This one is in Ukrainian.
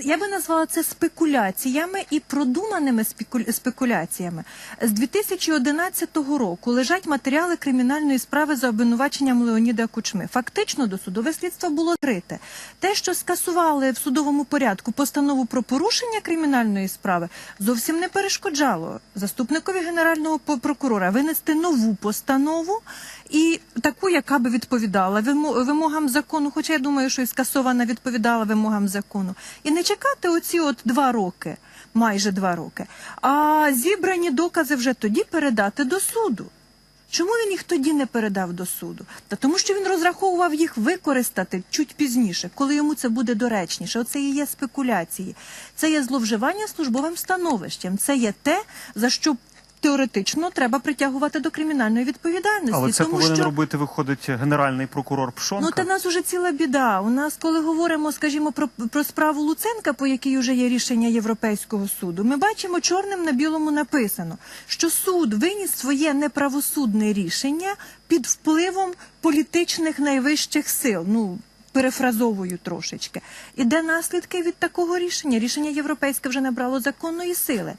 Я би назвала це спекуляціями і продуманими спекуляціями. З 2011 року лежать матеріали кримінальної справи за обвинуваченням Леоніда Кучми. Фактично досудове слідство було крите. Те, що скасували в судовому порядку постанову про порушення кримінальної справи, зовсім не перешкоджало заступникові генерального прокурора винести нову постанову і таку, яка би відповідала вимогам закону. Хоча я думаю, що і скасована відповідала вимогам закону. І не чекати оці от два роки, майже два роки, а зібрані докази вже тоді передати до суду. Чому він їх тоді не передав до суду? Та тому, що він розраховував їх використати чуть пізніше, коли йому це буде доречніше. Оце і є спекуляції. Це є зловживання службовим становищем. Це є те, за що теоретично треба притягувати до кримінальної відповідальності. Але це тому повинен що... робити, виходить, генеральний прокурор Пшонка. Ну, та нас уже ціла біда. У нас, коли говоримо, скажімо, про, про справу Луценка, по якій вже є рішення Європейського суду, ми бачимо чорним на білому написано, що суд виніс своє неправосудне рішення під впливом політичних найвищих сил. Ну перефразовую трошечки. І де наслідки від такого рішення? Рішення європейське вже набрало законної сили.